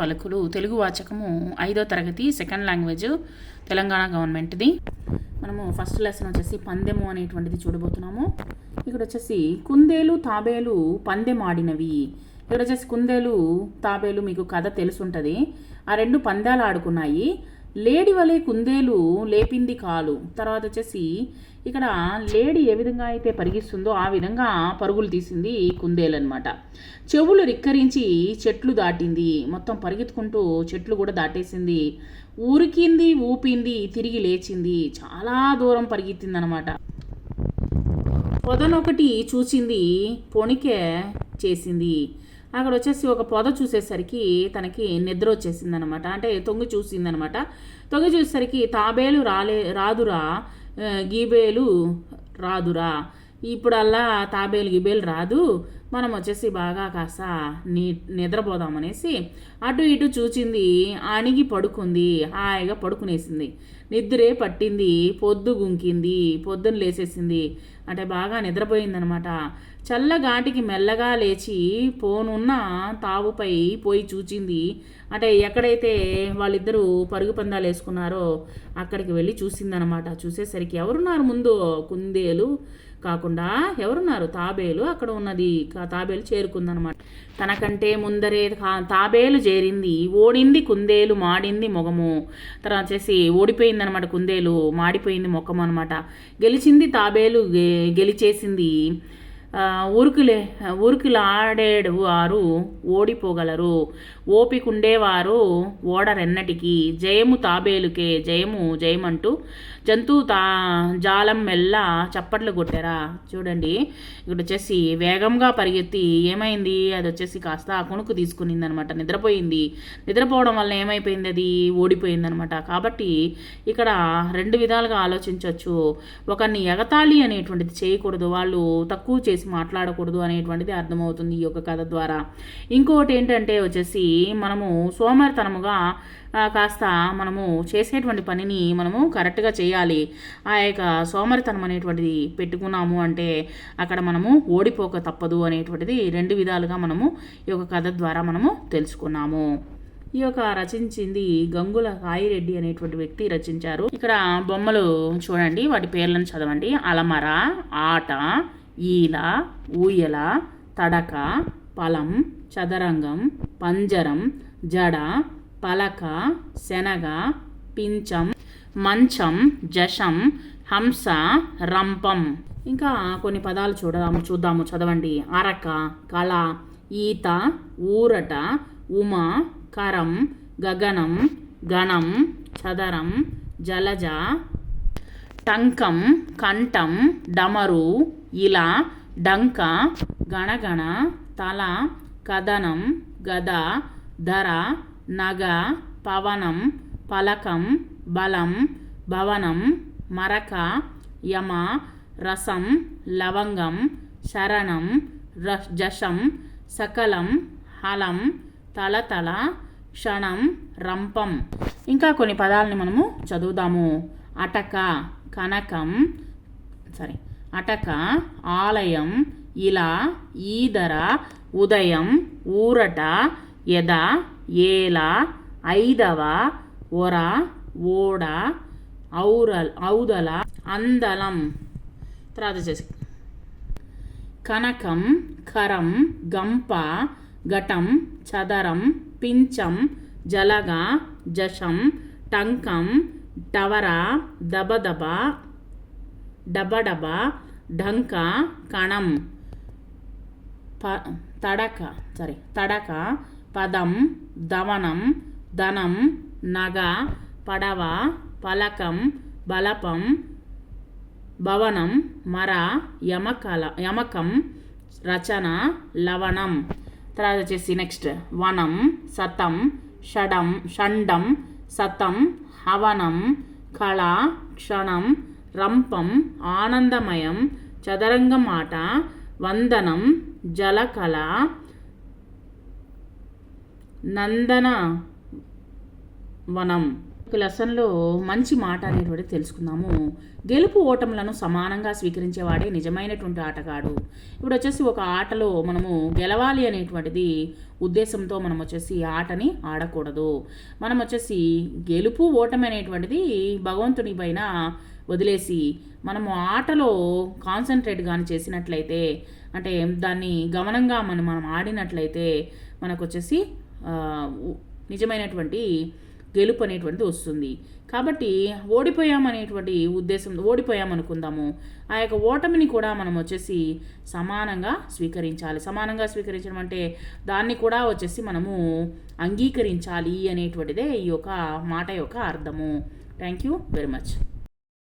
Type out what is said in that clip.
పలుకులు తెలుగు వాచకము ఐదో తరగతి సెకండ్ లాంగ్వేజ్ తెలంగాణ గవర్నమెంట్ది. మనము ఫస్ట్ లెసన్ వచ్చేసి పందెము అనేటువంటిది చూడబోతున్నాము. ఇక్కడ వచ్చేసి కుందేలు తాబేలు పందెం ఆడినవి ఇక్కడ వచ్చేసి కుందేలు తాబేలు మీకు కథ తెలుసుంటుంది. ఆ రెండు పందాలు ఆడుకున్నాయి. లేడి వలె కుందేలు లేపింది కాలు. తర్వాత వచ్చేసి ఇక్కడ లేడీ ఏ విధంగా అయితే పరిగిస్తుందో ఆ విధంగా పరుగులు తీసింది కుందేలు అనమాట చెవులు రిక్కరించి చెట్లు దాటింది. మొత్తం పరిగెత్తుకుంటూ చెట్లు కూడా దాటేసింది. ఊరికింది ఊపింది తిరిగి లేచింది. చాలా దూరం పరిగెత్తింది అనమాట పొదనొకటి చూసింది పొణికే చేసింది. అక్కడ వచ్చేసి ఒక పొద చూసేసరికి తనకి నిద్ర వచ్చేసింది అనమాట అంటే తొంగి చూసిందనమాట. తొంగి చూసేసరికి తాబేలు రాలే రాదురా గీబేలు రాదురా. ఇప్పుడల్లా తాబేలు గిబేలు రాదు. మనం వచ్చేసి బాగా కాస్త నీ నిద్రపోదామనేసి అటు ఇటు చూచింది. అణిగి పడుకుంది. హాయిగా పడుకునేసింది. నిద్రే పట్టింది. పొద్దు గుంకింది. పొద్దున లేసేసింది. అంటే బాగా నిద్రపోయిందనమాట. చల్లగాటికి మెల్లగా లేచి పోనున్న తావుపై పోయి చూచింది. అంటే ఎక్కడైతే వాళ్ళిద్దరూ పరుగు పందాలు వేసుకున్నారో అక్కడికి వెళ్ళి చూసిందనమాట. చూసేసరికి ఎవరున్నారు ముందు? కుందేలు కాకుండా ఎవరున్నారు? తాబేలు అక్కడ ఉన్నది. కా- తాబేలు చేరుకుందనమాట. తనకంటే ముందరే తాబేలు చేరింది. ఓడింది కుందేలు మాడింది మొగము. తర్వాత వచ్చేసి ఓడిపోయింది అనమాట కుందేలు మాడిపోయింది మొక్కము అనమాట. గెలిచింది తాబేలు గె- గెలిచేసింది. ఉరుకులే ఉరుకులాడేడు వారు ఓడిపోగలరు. ఓపికుండేవారు ఓడరెన్నటికి జయము తాబేలుకే జయము జయమంటూ జంతువు తా జాలం మెల్ల చప్పట్లు కొట్టారా. చూడండి ఇక్కడ వచ్చేసి వేగంగా పరిగెత్తి ఏమైంది? అది వచ్చేసి కాస్త కొనుక్కు తీసుకునింది అనమాట నిద్రపోయింది. నిద్రపోవడం వల్ల ఏమైపోయింది? అది ఓడిపోయింది అనమాట కాబట్టి ఇక్కడ రెండు విధాలుగా ఆలోచించవచ్చు ఒకరిని ఎగతాళి అనేటువంటిది చేయకూడదు. వాళ్ళు తక్కువ చేసి మాట్లాడకూడదు అనేటువంటిది అర్థమవుతుంది ఈ యొక్క కథ ద్వారా. ఇంకొకటి ఏంటంటే వచ్చేసి మనము సోమరితనముగా కాస్త మనము చేసేటువంటి పనిని మనము కరెక్ట్గా చేయాలి. ఆ యొక్క సోమరితనం అనేటువంటిది పెట్టుకున్నాము అంటే అక్కడ మనము ఓడిపోక తప్పదు అనేటువంటిది రెండు విధాలుగా మనము ఈ యొక్క కథ ద్వారా మనము తెలుసుకున్నాము. ఈ యొక్క రచించింది గంగుల సాయిరెడ్డి అనేటువంటి వ్యక్తి రచించారు. ఇక్కడ బొమ్మలు చూడండి వాటి పేర్లను చదవండి. అలమర ఆట ఈల ఊయల తడక పలం చదరంగం పంజరం జడ పలక శనగ పించం మంచం జషం హంస రంపం. ఇంకా కొన్ని పదాలు చూడదాము చూద్దాము చదవండి. అరక కళ ఈత ఊరట ఉమ కరం గగనం గణం చదరం జలజ టంకం కంఠం డమరు ఇలా డంక గణగణ తల కదనం గద ధర నగ పవనం పలకం బలం భవనం మరక యమ రసం లవంగం శరణం ర జషం సకలం హలం తలతల క్షణం రంపం. ఇంకా కొన్ని పదాలని మనము చదువుదాము. అటక కనకం సారీ అటక ఆలయం ఇలా ఈదర ఉదయం ఊరట ఎద ఏల ఐదవ ఒర ఓడ ఔరల్ ఔదల అందలం. తర్వాత వచ్చేసి. కనకం కరం గంప ఘటం చదరం పించం జలగ జషం టంకం టవర దబదబ డబడబ ఢంక కణం ప తడక సారీ తడక పదం దవనం ధనం నగ పడవ పలకం బలపం భవనం మర యమకల యమకం రచన లవణం. తర్వాత వచ్చేసి నెక్స్ట్ వనం సతం షడం షండం సతం హవనం కళ క్షణం రంపం ఆనందమయం చదరంగమాట వందనం జలకళ నందన వనం లెసన్లో మంచి మాట అనేటువంటిది తెలుసుకుందాము. గెలుపు ఓటములను సమానంగా స్వీకరించేవాడే నిజమైనటువంటి ఆటగాడు. ఇప్పుడు వచ్చేసి ఒక ఆటలో మనము గెలవాలి అనేటువంటిది ఉద్దేశంతో మనం వచ్చేసి ఆటని ఆడకూడదు. మనం వచ్చేసి గెలుపు ఓటమి అనేటువంటిది భగవంతుని పైన వదిలేసి మనము ఆటలో కాన్సన్ట్రేట్ కానీ చేసినట్లయితే అంటే దాన్ని గమనంగా మనం మనం ఆడినట్లయితే మనకు వచ్చేసి నిజమైనటువంటి గెలుపు అనేటువంటిది వస్తుంది. కాబట్టి ఓడిపోయామనేటువంటి ఉద్దేశం ఓడిపోయామనుకుందాము. ఆ యొక్క ఓటమిని కూడా మనం వచ్చేసి సమానంగా స్వీకరించాలి. సమానంగా స్వీకరించడం అంటే దాన్ని కూడా వచ్చేసి మనము అంగీకరించాలి అనేటువంటిదే ఈ యొక్క మాట యొక్క అర్థము. Thank you very much